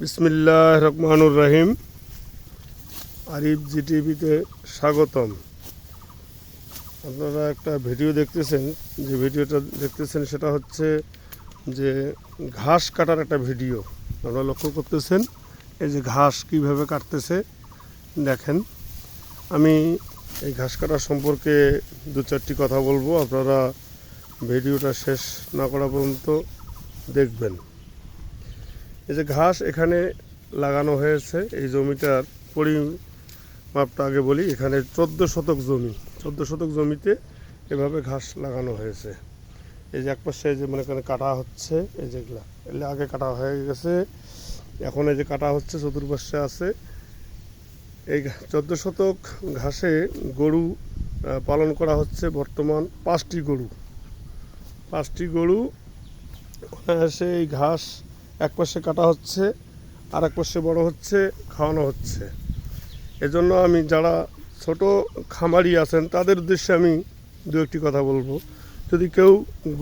বিসমিল্লাহ রহমানুর রহিম। আরিফ জি জিটিভিতে স্বাগতম। আপনারা একটা ভিডিও দেখতেছেন, যে ভিডিওটা দেখতেছেন সেটা হচ্ছে যে ঘাস কাটার একটা ভিডিও। আপনারা লক্ষ্য করতেছেন, এই যে ঘাস কীভাবে কাটতেছে, দেখেন। আমি এই ঘাস কাটার সম্পর্কে দু চারটি কথা বলব, আপনারা ভিডিওটা শেষ না করা পর্যন্ত দেখবেন। এই যে ঘাস এখানে লাগানো হয়েছে, এই জমিটার পরিমাপটা আগে বলি, এখানে চোদ্দ শতক জমি, চোদ্দ শতক জমিতে এভাবে ঘাস লাগানো হয়েছে। এই যে এক পাশে যে মানে এখানে কাটা হচ্ছে, এই যেগুলা এগুলো আগে কাটা হয়ে গেছে, এখন এই যে কাটা হচ্ছে চতুর্পাশে আছে। এই চোদ্দ শতক ঘাসে গরু পালন করা হচ্ছে বর্তমান পাঁচটি গরু। পাঁচটি গরু অনায়াসে এই ঘাস এক পাশে কাটা হচ্ছে আর এক পাশে বড় হচ্ছে, খাওয়ানো হচ্ছে। এজন্য আমি যারা ছোট খামারি আছেন, তাদের উদ্দেশ্যে আমি দু একটি কথা বলব। যদি কেউ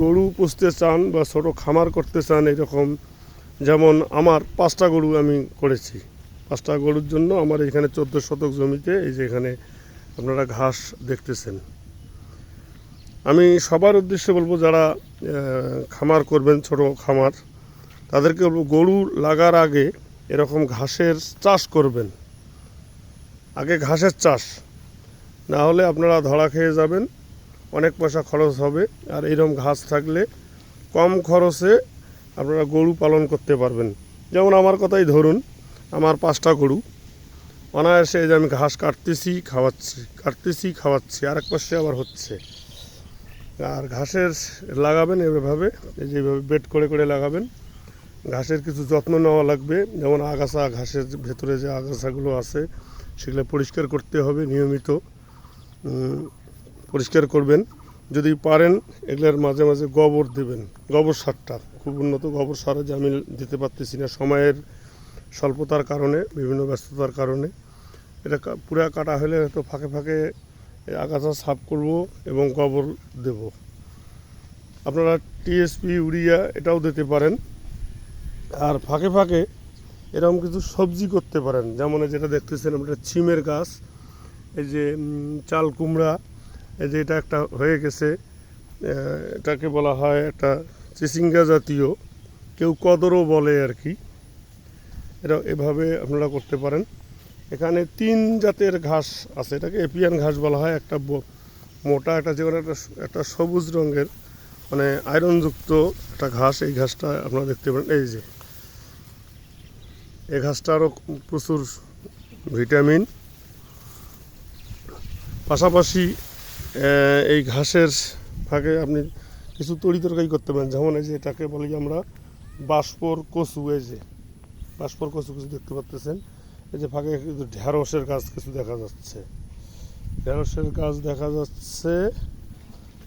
গরু পুষতে চান বা ছোট খামার করতে চান এরকম, যেমন আমার পাঁচটা গরু আমি করেছি। পাঁচটা গরুর জন্য আমার এখানে চোদ্দ শতক জমিতে, এই যে এখানে আপনারা ঘাস দেখতেছেন। আমি সবার উদ্দেশ্যে বলব যারা খামার করবেন, ছোট খামার তাদেরকে গরু লাগার আগে এরকম ঘাসের চাষ করবেন। আগে ঘাসের চাষ। না হলে আপনারা ধরা খেয়ে যাবেন, অনেক পয়সা খরচ হবে, আর এরকম ঘাস থাকলে কম খরচে আপনারা গরু পালন করতে পারবেন। যেমন আমার কথাই ধরুন, আমার পাঁচটা গরু। অনায়াসে যে আমি ঘাস কাটতেছি, খাওয়াচ্ছি কাটতেছি, খাওয়াচ্ছি আর এক পাশে আবার হচ্ছে। আর ঘাসের লাগাবেন এভাবে, এই যে এইভাবে বেড করে করে লাগাবেন। ঘাসের কিছু যত্ন নেওয়া লাগবে। যেমন আগাছা, ঘাসের ভেতরে যে আগাছাগুলো আছে, সেগুলো পরিষ্কার করতে হবে নিয়মিত। পরিষ্কার করবেন। যদি পারেন, এগুলোর মাঝে মাঝে গোবর দেবেন। গোবর সারটা। খুব উন্নত গোবর সার যে আমি দিতে পারতেছি না। সময়ের স্বল্পতার কারণে, বিভিন্ন ব্যস্ততার কারণে। এটা পুরা কাটা হলে হয়তো ফাঁকে ফাঁকে আগাছা সাফ করব এবং গোবর দেব। আপনারা টিএসপি, ইউরিয়া, এটাও দিতে পারেন। আর ফাঁকে ফাঁকে এরকম কিছু সবজি করতে পারেন। যেমন যেটা দেখতেছেন আমরা ছিমের গাছ, এই যে চাল কুমড়া, এই যে এটা একটা হয়ে গেছে এটাকে বলা হয় একটা চিচিঙ্গা জাতীয়, কেউ কদরও বলে আর কি। এটা এভাবে আপনারা করতে পারেন। এখানে তিন জাতের ঘাস আছে, এটাকে এপিয়ান ঘাস বলা হয়, একটা মোটা, একটা যেমন একটা একটা সবুজ রঙের মানে আয়রনযুক্ত একটা ঘাস, এই ঘাসটা আপনারা দেখতে পারেন। এই যে এই ঘাসটারও প্রচুর ভিটামিন। পাশাপাশি এই ঘাসের ফাঁকে আপনি কিছু তরি তরকারি করতে পারেন। যেমন এই যে এটাকে বলি আমরা বাষ্পর কচু, এই যে বাষ্পর কচু কিছু দেখতে পাচ্তেছেন। এই যে ফাঁকে কিছু ঢ্যাঁড়সের গাছ কিছু দেখা যাচ্ছে। ঢ্যাঁড়সের গাছ দেখা যাচ্ছে।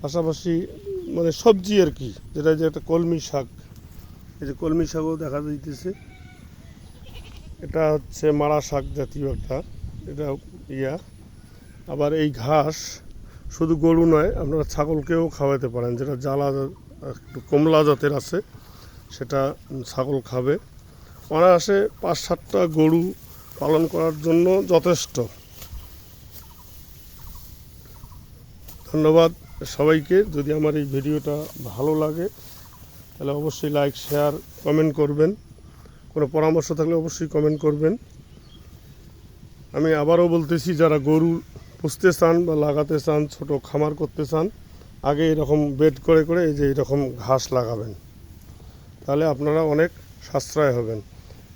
পাশাপাশি মানে সবজি আর কি, যেটা যে একটা কলমি শাক। এই যে কলমি শাকও দেখা যাইতেছে। এটা হচ্ছে মারা শাক জাতীয় একটা, এটা ইয়া। আবার এই ঘাস শুধু গরু নয়, আপনারা ছাগলকেও খাওয়াতে পারেন, যেটা জ্বালা একটু কমলা জাতের আছে, সেটা ছাগল খাবে। অনায়াসে পাঁচ সাতটা গরু পালন করার জন্য যথেষ্ট। ধন্যবাদ সবাইকে, যদি আমার এই ভিডিওটা ভালো লাগে, তাহলে অবশ্যই লাইক শেয়ার কমেন্ট করবেন। কোনো পরামর্শ থাকলে অবশ্যই কমেন্ট করবেন। আমি আবারও বলতেছি, যারা গরু পুষতে চান বা লাগাতে চান, ছোট খামার করতে চান, আগে এরকম বেড করে করে এই যে এরকম ঘাস লাগাবেন। তাহলে আপনারা অনেক সাশ্রয় হবেন।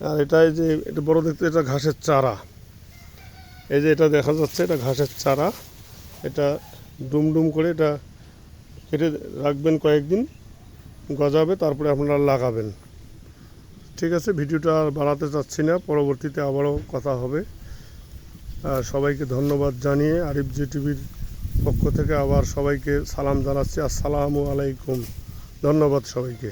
আর এটা এই যে এটা বড় দেখতে এটা ঘাসের চারা। এই যে এটা দেখা যাচ্ছে, এটা ঘাসের চারা। এটা ডুমডুম করে এটা কেটে রাখবেন কয়েকদিন, গজাবে, তারপরে আপনারা লাগাবেন। ঠিক আছে, ভিডিওটা আর বাড়াতে চাচ্ছি না, পরবর্তীতে আবারও কথা হবে। আর সবাইকে ধন্যবাদ জানিয়ে আরিফ জি টিভির পক্ষ থেকে আবার সবাইকে সালাম জানাচ্ছি। আসসালামু আলাইকুম। ধন্যবাদ সবাইকে।